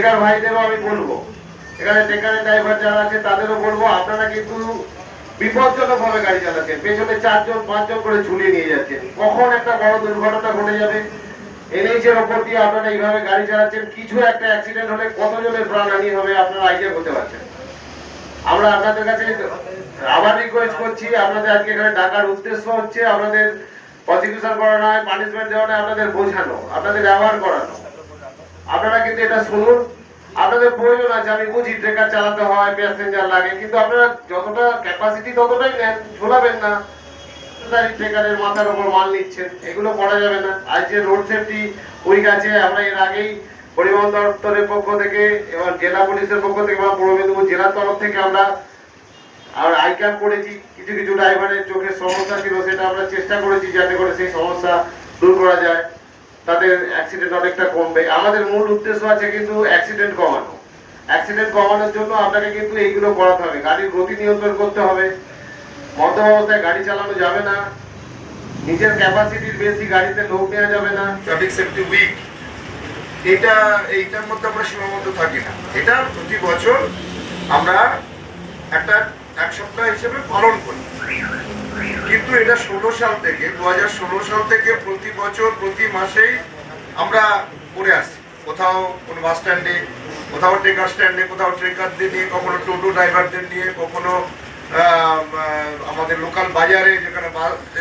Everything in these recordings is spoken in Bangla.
ট্রেকার ভাইদেরও আমি বলব। এখানে ট্রেকারের ড্রাইভার যারা আছে, তাদেরও বলব, আপনারা কিন্তু বিপজ্জনক ভাবে গাড়ি চালাচ্ছেন। পেছনে চারজন, পাঁচজন করে ঝুলিয়ে নিয়ে যাচ্ছেন। কখন একটা বড় দুর্ঘটনা ঘটে যাবে এনএইচের ওপর দিয়ে আপনারা এইভাবে গাড়ি চালাচ্ছেন, কিছু একটা অ্যাক্সিডেন্ট হলে কতজনের প্রাণহানি হবে, আপনারা আইডিয়া করতে পারছেন আমরা আপনাদের কাছে আবার রিকোয়েস্ট করছি, আপনাদের আজকে এখানে ডাকার উদ্দেশ্য হচ্ছে, আপনাদের প্রসিকিউশন করা নয় পানিশমেন্ট দেওয়া নয়, আপনাদের বোঝানো, আপনাদের ব্যবহার করানো। আপনারা কিন্তু এটা শুনুন। আপনাদের প্রয়োজন আছে, আমি বুঝি, ট্রেকার চালাতে হয় প্যাসেঞ্জার লাগে, কিন্তু আপনারা যতটা ক্যাপাসিটি ততটাই নেন, ঝোলাবেন না। ট্রেকারের মাথার উপর মাল নিচ্ছেন, এগুলো করা যাবে না। আজ যে রোড সেফটি উইক আছে, আমরা এর আগেই পরিবহন দপ্তরের পক্ষ থেকে এবং জেলা পুলিশের পক্ষ থেকে, বা পূর্ব মেদিনীপুর জেলার তরফ থেকে আমরা আর আই ক্যাম্প করেছি। কিছু কিছু ড্রাইভারের চোখের সমস্যা ছিল, সেটা আমরা চেষ্টা করেছি যাতে করে সেই সমস্যা দূর করা যায়। তাদের অ্যাক্সিডেন্ট অনেকটা কমবে। আমাদের মূল উদ্দেশ্য আছে কিন্তু অ্যাক্সিডেন্ট কমানো। অ্যাক্সিডেন্ট কমানোর জন্য আপনাকে কিন্তু এইগুলো করাতে হবে। গাড়ির গতি নিয়ন্ত্রণ করতে হবে। মদ্য অবস্থায় গাড়ি চালানো যাবে না। নিজের ক্যাপাসিটির বেশি গাড়িতে লোক নেওয়া যাবে না। ট্রাফিক সেফটি উইক এটা, এইটার মধ্যে আমরা সীমাবদ্ধ থাকি না। এটা প্রতি বছর আমরা একটা এক সপ্তাহ হিসেবে পালন করি। কিন্তু এটা ষোলো সাল থেকে দু হাজার ষোলো সাল থেকে প্রতি বছর, প্রতি মাসেই আমরা করে আসছি। কোথাও কোনো বাস স্ট্যান্ডে, কোথাও ট্রেকার স্ট্যান্ডে, কোথাও ট্রেকারদের নিয়ে, কখনো টোটো ড্রাইভারদের নিয়ে, কখনো আমাদের লোকাল বাজারে যেখানে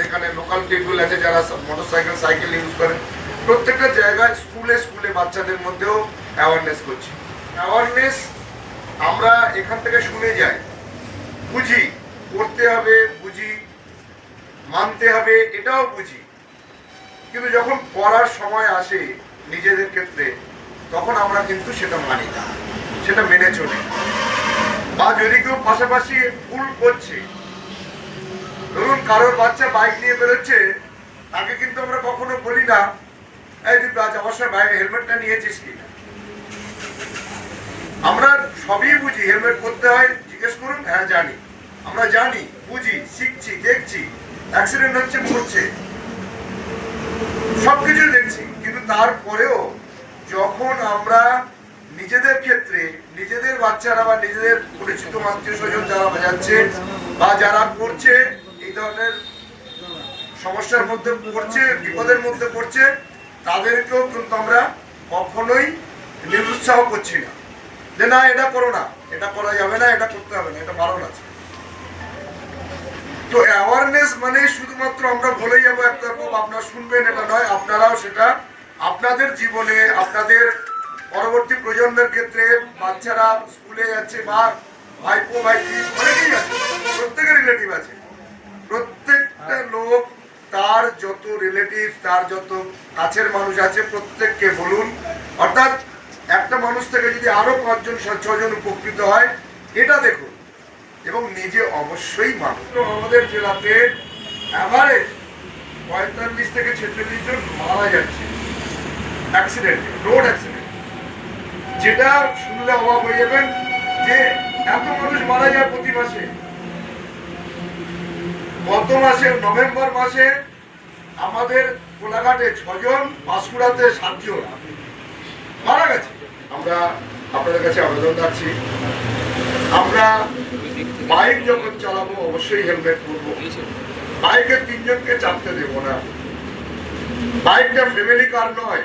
এখানে লোকাল পিপুল আছে যারা মোটর সাইকেল সাইকেল ইউজ করে, প্রত্যেকটা জায়গায় স্কুলে স্কুলে বাচ্চাদের মধ্যেও অ্যাওয়ারনেস করছি। অ্যাওয়ারনেস আমরা এখান থেকে শুনে যাই। বুঝি, করতে হবে, বুঝি মানতে হবে, এটাও বুঝি। কিন্তু যখন করার সময় আসে নিজেদের ক্ষেত্রে, তখন আমরা কিন্তু সেটা মানি না, সেটা মেনে চলি। বা যদি কেউ পাশাপাশি ভুল করছে, ধরুন কারোর বাচ্চা বাইক নিয়ে বেরোচ্ছে, তাকে কিন্তু আমরা কখনো বলি না, এই তুই আজ অবশ্যই বাইরে হেলমেটটা নিয়েছিস কি? আমরা সবই বুঝি, হেলমেট করতে হয়, জিজ্ঞেস করুন হ্যাঁ জানি। আমরা জানি, বুঝি, শিখছি, দেখছি। অ্যাক্সিডেন্ট হচ্ছে, মরছে। সবকিছু দেখছি, কিন্তু তারপরেও যখন আমরা নিজেদের ক্ষেত্রে, নিজেদের বাচ্চারা বা নিজেদের পরিচিত আত্মীয় স্বজন যারা বাজাচ্ছে বা যারা করছে এই ধরনের সমস্যার মধ্যে পড়ছে, বিপদের মধ্যে পড়ছে, তাদেরকেও কিন্তু আমরা কখনোই নিরুৎসাহ করছি না। যে না, এটা করো না, এটা করা যাবে না, এটা করতে হবে না, এটা বারণ আছে। তো অ্যাওয়ারনেস মানে শুধুমাত্র আমরা বলে যাব একটা খুব আপনারা শুনবেন এটা নয় আপনারাও সেটা আপনাদের জীবনে আপনাদের পরবর্তী প্রজন্মের ক্ষেত্রে বাচ্চারা স্কুলে যাচ্ছে বা ভাইপো ভাইপি অনেকেই আছে প্রত্যেকের রিলেটিভ আছে। প্রত্যেকটা লোক তার যত রিলেটিভ তার যত কাছের মানুষ আছে প্রত্যেককে বলুন। অর্থাৎ একটা মানুষ থেকে যদি আরও পাঁচজন ছজন উপকৃত হয় এটা দেখুন। এবং নিজে অবশ্যই মানুষ আমাদের জেলাতে অ্যাভারেজ পঁয়তাল্লিশ থেকে ছেচল্লিশ জন মারা যাচ্ছে। অ্যাক্সিডেন্ট রোড অ্যাক্সিডেন্ট যেটা শুনলে অবাক হয়ে যাবেন যে এত মানুষ মারা যায় প্রতি মাসে। গত মাসে, নভেম্বর মাসে আমাদের কোলাঘাটে ছজন পাঁশকুড়াতে সাতজন। মারা গেছে। আমরা আপনাদের কাছে আবেদন রাখছি আমরা বাইক যখন চালাবো, অবশ্যই হেলমেট পরবো। বাইকে তিনজনকে চাপতে দেবো না। বাইকটা ফ্যামিলি কার নয়।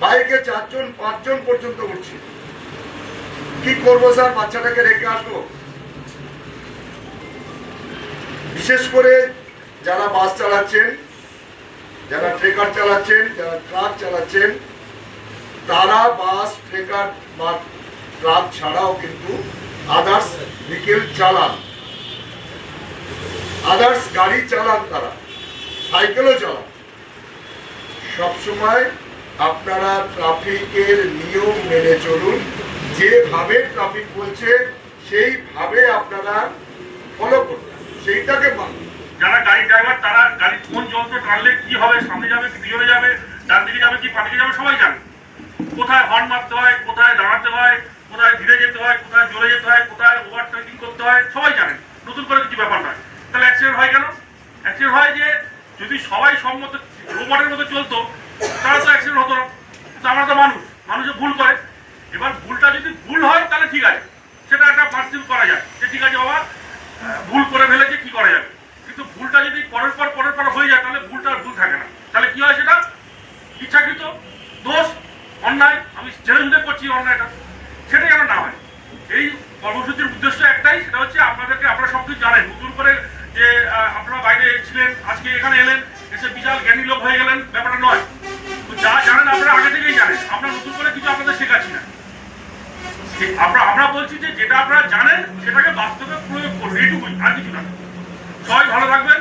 বাইকে চারজন, পাঁচজন পর্যন্ত উঠছে। কি করব স্যার? বাচ্চাটাকে রেখে আসব? বিশেষ করে যারা বাস চালাচ্ছেন, যারা ট্রেকার চালাচ্ছেন, যারা ট্রাক চালাচ্ছেন, তারা বাস, ট্রেকার বা ট্রাক ছাড়াও কিন্তু আদার্স ভেহিকেল চালান। আদার্স গাড়ি চালান তারা। সাইকেলও চালান। সবসময় আপনারা ট্রাফিকের নিয়ম মেনে চলুন। যেভাবে ট্রাফিক বলছে, সেইভাবে আপনারা ফলো করুন। সেইটাকে মানুন। যারা গাড়ি ড্রাইভার তারা গাড়ি কোন যন্ত্র টানলে কি হবে, সামনে যাবে কি পিছনে যাবে, ডান দিকে যাবে কি পাদিকে যাবে, সবাই জানে। কোথায় হর্ন মারতে হয়, কোথায় দাঁড়াতে হয় কোথায় ধীরে যেতে হয়, কোথায় জোরে যেতে হয়, কোথায় ওভারটেকিং করতে হয়, সবাই জানেন নতুন করে কিছু ব্যাপার নয়। তাহলে অ্যাক্সিডেন্ট হয় কেন? অ্যাক্সিডেন্ট হয় যে, যদি সবাই সম্মত রোবটের মতো চলতো, তাহলে তো অ্যাক্সিডেন্ট হতো না। তো আমরা তো মানুষ মানুষে ভুল করে। এবার ভুলটা যদি ভুল হয়, তাহলে ঠিক আছে। সেটা একটা পার্সিভ করা যায়। যে ঠিক আছে, বাবা ভুল করে ফেলেছে, কি করা যাবে? কিন্তু ভুলটা যদি পরের পর পরের পর হয়ে যায়, তাহলে ভুলটা ভুল থাকে না। তাহলে কি হয় সেটা? ইচ্ছাকৃত দোষ, অন্যায়। আমি ধুতে করছি অন্যায়টা। সেটা যেন না হয় এই কর্মসূচির উদ্দেশ্য একটাই, সেটা হচ্ছে আপনাদেরকে, আপনারা সব কিছু জানেন। নতুন করে যে আপনারা বাইরে ছিলেন আজকে এখানে এলেন, এসে বিশাল জ্ঞানী লোক হয়ে গেলেন, ব্যাপারটা নয়। তো যা জানেন আপনারা আগে থেকেই জানেন। আমরা নতুন করে কিছু আপনাদের শেখাচ্ছি না। আমরা আমরা বলছি যে, যেটা আপনারা জানেন, সেটাকে বাস্তবে প্রয়োগ করুন। এইটুকুই, আর কিছু না। সবাই ভালো থাকবেন।